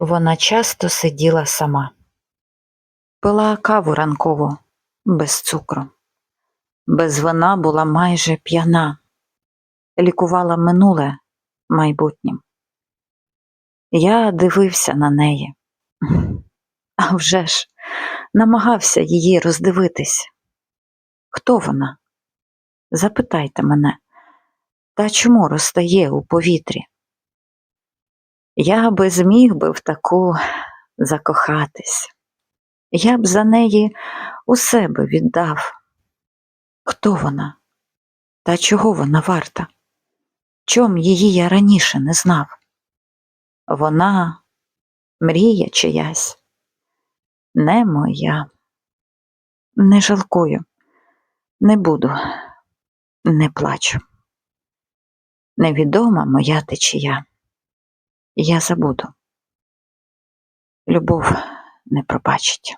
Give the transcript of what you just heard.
Вона часто сиділа сама, пила каву ранкову без цукру, без вина була майже п'яна, лікувала минуле майбутнім. Я дивився на неї, а вже ж намагався її роздивитись. Хто вона? Запитайте мене, та чому розтає у повітрі? Я би зміг би в таку закохатись. Я б за неї у себе віддав. Хто вона? Та чого вона варта? Чом її я раніше не знав? Вона мрія чиясь, не моя. Не жалкую, не буду, не плачу. Невідома моя течія. Я забуду. Любов не пробачить.